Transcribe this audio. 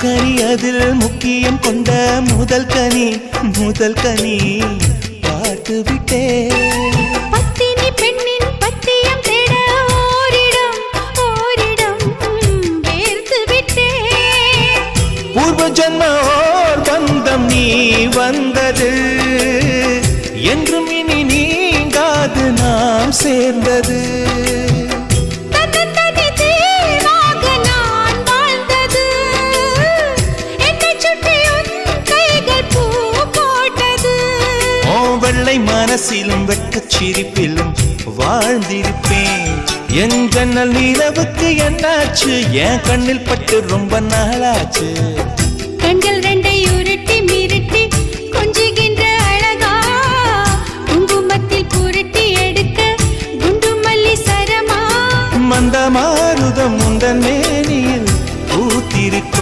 முக்கனி அதில் முக்கியம் கொண்ட முதல் கனி முதல் கனி. பார்த்து விட்டேன் பத்தினி பெண்ணின் பத்தியம் தேட ஓரிடம் ஓரிடம் வேர்த்து விட்டேன் பூர்வ ஜன்ம ஓர் பந்தம் நீ வந்தது என்றும் இனி நீங்காது நாம் சேர்ந்தது. வெள்ளை மனசிலும் வெட்டச் சிரிப்பிலும் வாழ்ந்திருப்பேன். என் கண்ணல் நிலவுக்கு என்னாச்சு? என் கண்ணில் பட்டு ரொம்ப நாளாச்சு. கண்கள் ரெண்டை உருட்டி மிரட்டி கொஞ்சுகின்ற அழகா. குங்குமத்தில் புரட்டி எடுக்க குண்டு மல்லி சரமா. மந்த மாறுதம் முந்தன் மேனியில்